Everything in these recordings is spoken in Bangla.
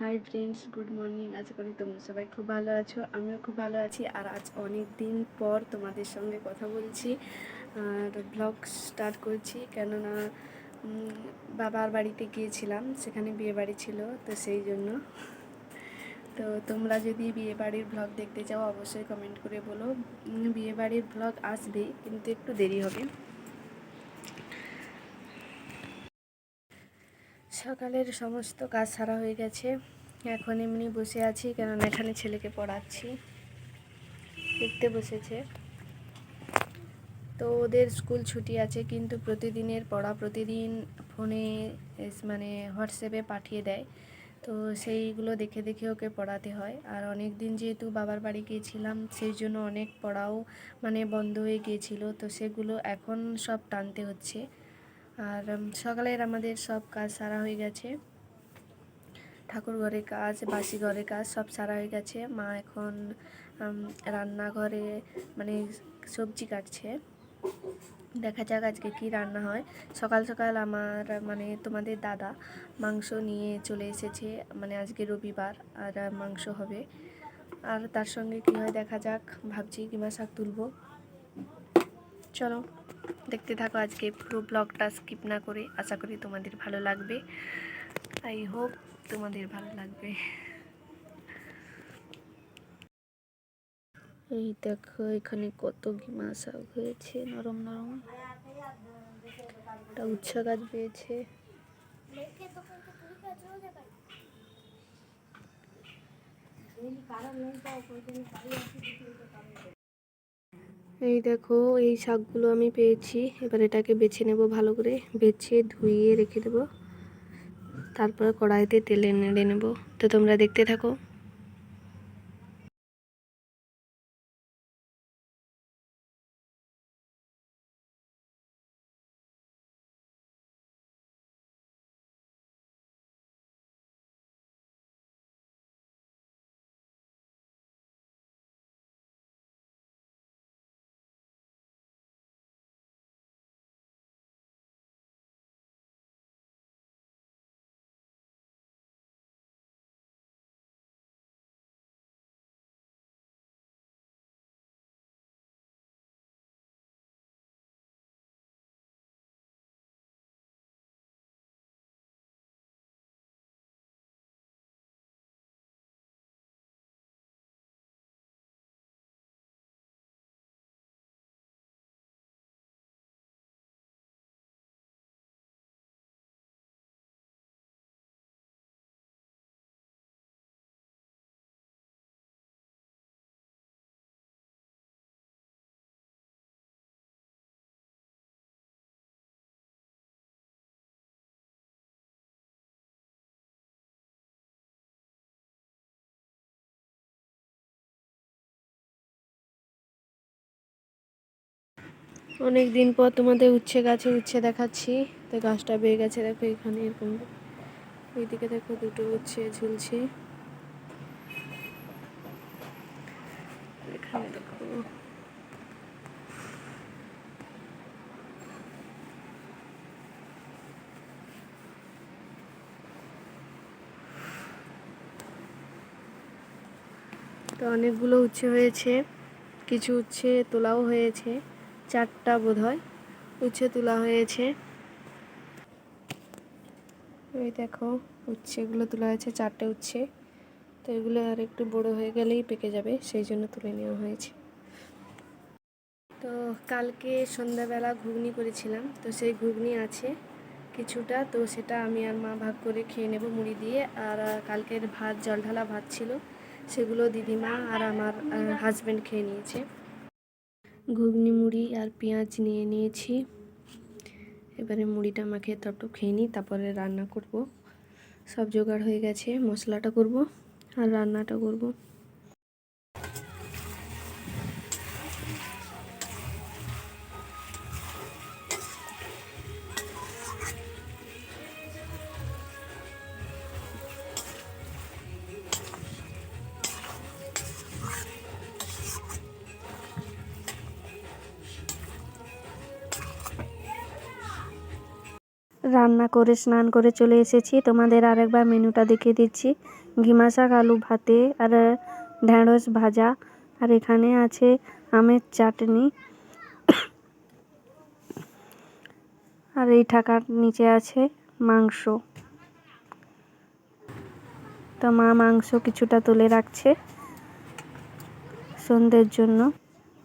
হাই ফ্রেন্ডস গুড মর্নিং আশা করি তোমরা সবাই খুব ভালো আছো। আমিও খুব ভালো আছি। আর আজ অনেক দিন পর তোমাদের সঙ্গে কথা বলছি। আর ব্লগ স্টার্ট করছি। কেননা বাবার বাড়িতে গিয়েছিলাম। সেখানে বিয়ে বাড়ি ছিল, তো সেই জন্য। তো তোমরা যদি বিয়ে বাড়ির ব্লগ দেখতে চাও, অবশ্যই কমেন্ট করে বলো। বিয়ে বাড়ির ব্লগ আসবে, কিন্তু একটু দেরি হবে। সকালের সমস্ত কাজ সারা হয়ে গেছে। এখন এমনি বসে আছি, কেননা এখানে ছেলেকে পড়াচ্ছি। লিখতে বসেছে। তো ওদের স্কুল ছুটি আছে, কিন্তু প্রতিদিনের পড়া প্রতিদিন ফোনে মানে হোয়াটসঅ্যাপে পাঠিয়ে দেয়। তো সেইগুলো দেখে দেখে ওকে পড়াতে হয়। আর অনেক দিন যেহেতু বাবার বাড়ি গিয়েছিলাম, সেই জন্য অনেক পড়াও মানে বন্ধ হয়ে গিয়েছিল। তো সেগুলো এখন সব টানতে হচ্ছে। আর সকালের আমাদের সব কাজ সারা হয়ে গেছে। ঠাকুর ঘরের কাজ, বাসি ঘরের কাজ সব সারা হয়ে গেছে। মা এখন রান্নাঘরে মানে সবজি কাটছে। দেখা যাক আজকে কি রান্না হয়। সকাল সকাল আমার মানে তোমাদের দাদা মাংস নিয়ে চলে এসেছে। মানে আজকে রবিবার, আর মাংস হবে। আর তার সঙ্গে কি হয় দেখা যাক, ভাবছি কিমা শাক তুলবো। চলো দেখতে থাকো আজকে পুরো ব্লগটা স্কিপ না করে। আশা করি তোমাদের ভালো লাগবে। আই হোপ তোমাদের ভালো লাগবে। এই দেখো, এখানে কত গিমা শাক হয়েছে, নরম নরম। একটা উচ্ছা গাছ পেয়েছে এই দেখো, এই শাকগুলো আমি পেয়েছি। এবার এটাকে বেছে নেব ভালো করে। বেছে ধুইয়ে রেখে দেব। তারপর কড়াইতে তেলে নেড়ে নেব। তো তোমরা দেখতে থাকো। অনেক দিন পর তোমাদের উচ্ছে গাছে উচ্ছে দেখাচ্ছি। তো গাছটা বেয়ে গেছে, দেখো এখানে এরকম। ওইদিকে দেখো দুটো উচ্ছে ঝুলছে। তো অনেকগুলো উচ্ছে হয়েছে, কিছু উচ্ছে তোলাও হয়েছে। চারটা বোধ হয় উচ্ছে তোলা হয়েছে। ওই দেখো, উচ্ছেগুলো তোলা হয়েছে, চারটে উচ্ছে। তো এগুলো আর একটু বড় হয়ে গেলেই পেকে যাবে, সেই জন্য তুলে নেওয়া হয়েছে। তো কালকে সন্ধ্যাবেলা ঘুগনি করেছিলাম, তো সেই ঘুগনি আছে কিছুটা, তো সেটা আমি আর মা ভাগ করে খেয়ে নেব মুড়ি দিয়ে। আর কালকের ভাত জল ঢালা ভাত ছিল, সেগুলো দিদিমা আর আমার হাজব্যান্ড খেয়ে নিয়েছে। ঘুগনি মুড়ি আর পেঁয়াজ নিয়ে নিয়েছি। এবারে মুড়িটা মাখে তটু খেয়ে নিই, তারপরে রান্না করব। সব জোগাড় হয়ে গেছে, মশলাটা করব আর রান্নাটা করব। রান্না করে, স্নান করে চলে এসেছি। তোমাদের আরেকবার মেনুটা দেখিয়ে দিচ্ছি। ঘিমা শাক আলু ভাতে আর ঢ্যাঁড়স ভাজা। আর এখানে আছে আমের চাটনি। আর এই ঠাকার নিচে আছে মাংস। তো মা মাংস কিছুটা তুলে রাখছে সন্ধ্যের জন্য।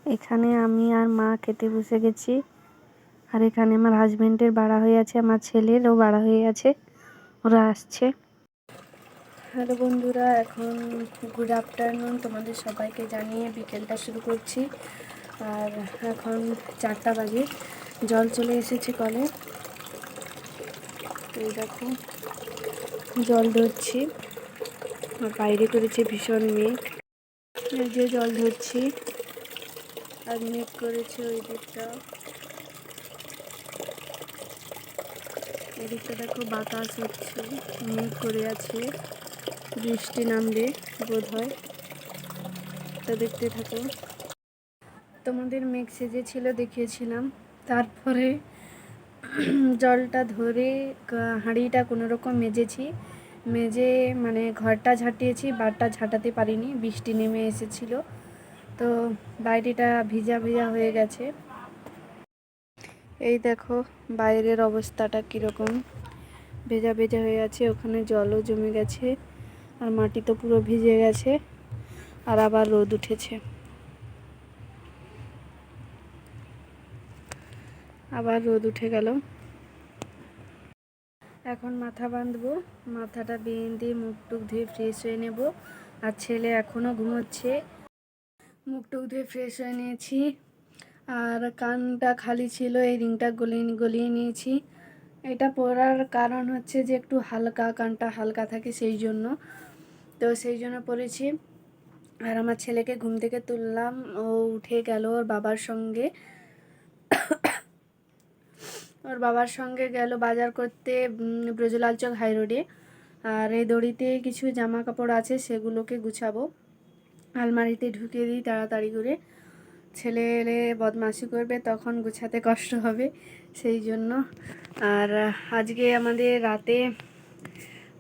এখানে আমি আর মা খেতে বসে গেছি। আর এখানে আমার হাজবেন্ডের বাড়া হয়ে আছে, আমার ছেলেরও বাড়া হয়ে আছে, ওরা আসছে। হ্যালো বন্ধুরা, এখন গুড আফটারনুন তোমাদের সবাইকে জানিয়ে বিকেলটা শুরু করছি। আর এখন চারটা বাজে, জল চলে এসেছে কলে। দেখো, জল ধরছি। আর বাইরে করেছে ভীষণ মেঘ। যে জল ধরছি। আর মেঘ করেছে ওই দিকটা। এদিকটা দেখো বাতাস হচ্ছে, মেঘ করে আছে, বৃষ্টি নামবে বোধ হয় তো দেখতে থাকো। তোমাদের মেঘ সেজেছিল দেখিয়েছিলাম। তারপরে জলটা ধরে হাঁড়িটা কোনো রকম মেজেছি। মেজে মানে ঘরটা ঝাঁটিয়েছি, বারটা ঝাঁটাতে পারিনি, বৃষ্টি নেমে এসেছিল। তো বাইরেটা ভিজা ভিজা হয়ে গেছে। এই দেখো বাইরের অবস্থাটা কীরকম। ভেজা ভেজা হয়ে আছে, ওখানে জলও জমে গেছে, আর মাটি তো পুরো ভিজে গেছে, আর আবার রোদ উঠেছে। আবার রোদ উঠে গেল। এখন মাথা বাঁধবো, মাথাটা বেঁধে মুখ টুক ধুয়ে ফ্রেশ হয়ে নেব, আর ছেলে এখনও ঘুমোচ্ছে। মুখ টুক ধুয়ে ফ্রেশ হয়ে নিয়েছি। আর কানটা খালি ছিল, এই রিংটা গলিয়ে গলিয়ে নিয়েছি। এটা পরার কারণ হচ্ছে যে একটু হালকা, কানটা হালকা থাকে সেই জন্য। তো সেই জন্য পরেছি। আর আমার ছেলেকে ঘুম থেকে তুললাম, ও উঠে গেল ওর বাবার সঙ্গে। ওর বাবার সঙ্গে গেল বাজার করতে ব্রজলাল চক হাই রোডে। আর এই দড়িতে কিছু জামা কাপড় আছে, সেগুলোকে গুছাবো। আলমারিতে ঢুকিয়ে দিই তাড়াতাড়ি করে। ছেলে এলে বদমাশি করবে, তখন গুছাতে কষ্ট হবে, সেই জন্য। আর আজকে আমাদের রাতে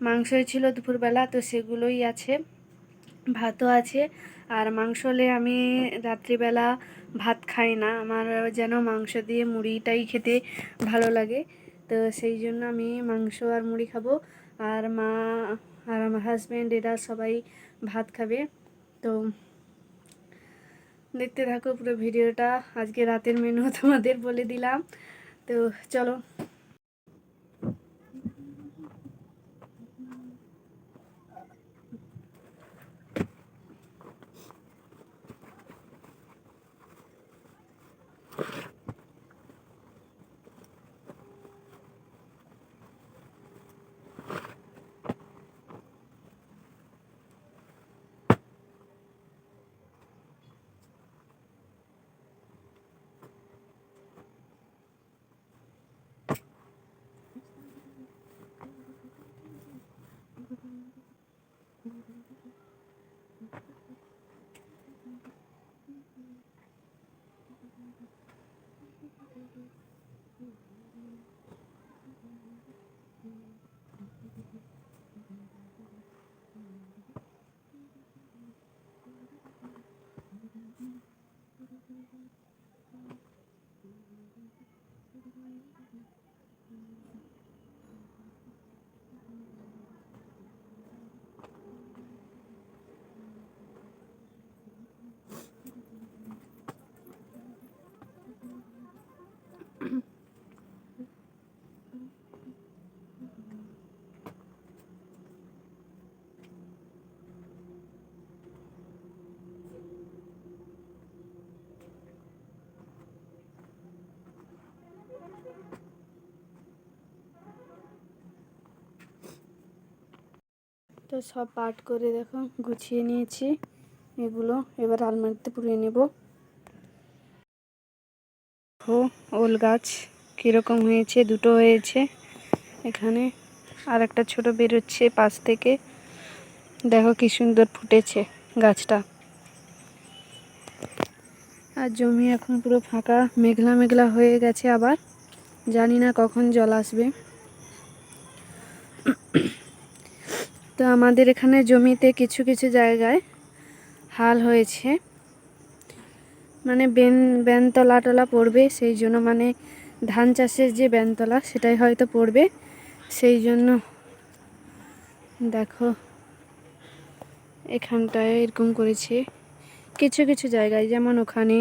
মাংসই ছিল দুপুরবেলা, তো সেগুলোই আছে, ভাতও আছে। আর মাংস হলে আমি রাত্রিবেলা ভাত খাই না, আমার যেন মাংস দিয়ে মুড়িটাই খেতে ভালো লাগে। তো সেই জন্য আমি মাংস আর মুড়ি খাব। আর মা আর আমার হাজব্যান্ড এরা সবাই ভাত খাবে। তো দেখতে থাকো পুরো ভিডিওটা। আজকে রাতের মেনু তোমাদের বলে দিলাম। তো চলো। তো সব পাট করে দেখো গুছিয়ে নিয়েছি। এগুলো এবার আলমারিতে পুড়িয়ে নেব। ও ওল গাছ কীরকম হয়েছে, দুটো হয়েছে। এখানে আর একটা ছোটো বেরোচ্ছে পাশ থেকে। দেখো কি সুন্দর ফুটেছে গাছটা। আর জমি এখন পুরো ফাঁকা, মেঘলা মেঘলা হয়ে গেছে আবার। জানি না কখন জল আসবে। তো আমাদের এখানে জমিতে কিছু কিছু জায়গায় হাল হয়েছে। মানে বেন, বেনতলা টলা পড়বে, সেই জন্য মানে ধান চাষের যে বেনতলা, সেটাই হয়তো পড়বে। সেই জন্য দেখো, এখানটায় এরকম করেছে। কিছু কিছু জায়গায়, যেমন ওখানে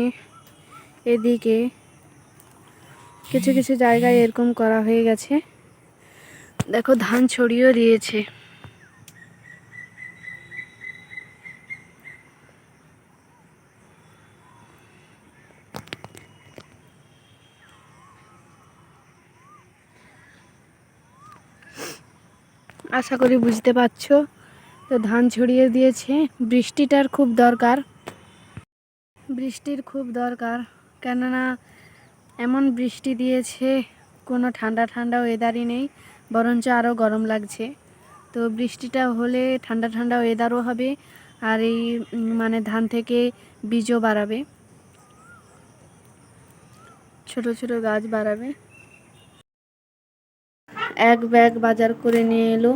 এদিকে কিছু কিছু জায়গায় এরকম করা হয়ে গেছে। দেখো, ধান ছড়িয়েও দিয়েছে। আশা করি বুঝতে পারছ। তো ধান ছড়িয়ে দিয়েছে। বৃষ্টিটার খুব দরকার। বৃষ্টির খুব দরকার। কেননা, এমন বৃষ্টি দিয়েছে, কোনো ঠান্ডা ঠান্ডা ওয়েদারই নেই, বরঞ্চ আরও গরম লাগছে। তো বৃষ্টিটা হলে ঠান্ডা ঠান্ডা ওয়েদারও হবে, আর এই মানে ধান থেকে বীজও বাড়াবে। ছোট ছোট গাছ বাড়াবে। এক ব্যাগ বাজার করে নিয়ে এলো।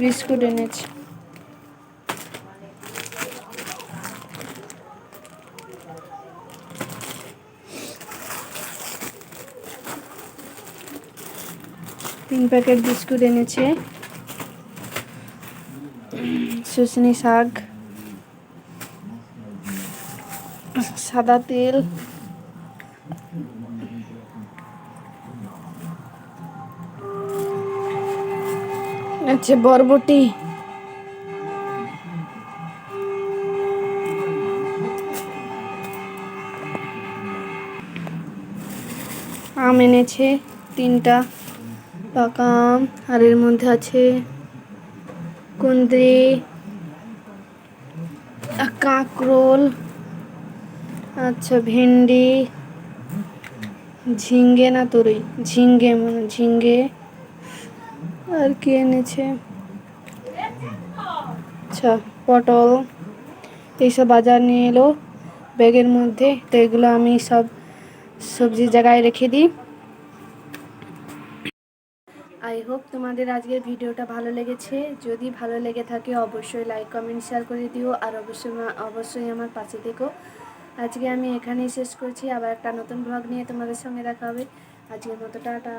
বিস্কুট এনেছে। তিন প্যাকেট বিস্কুট এনেছে। শুশনি শাক। সাদা তেল। আচ্ছা বরবটি। আম এনেছে, তিনটা। পাকা আম, আর এর মধ্যে আছে কুন্দ্রি কাঁকরোল আচ্ছা ভেন্ডি, ঝিঙ্গে না তোরই ঝিঙ্গে মনে ঝিঙ্গে। আর কি এনেছে? আচ্ছা পটল, এইসব বাজার নিয়ে এলো। ব্যাগের মধ্যে, তো এগুলো আমি সব সবজির জায়গায় রেখে দিই। আই হোপ তোমাদের আজকের ভিডিওটা ভালো লেগেছে। যদি ভালো লেগে থাকে, অবশ্যই লাইক কমেন্ট শেয়ার করে দিও। আর অবশ্যই অবশ্যই আমার পাশে থেকো। আজকে আমি এখানেই শেষ করছি। আবার একটা নতুন ব্লগ নিয়ে তোমাদের সঙ্গে দেখা হবে। আজকের মতো, টাটা।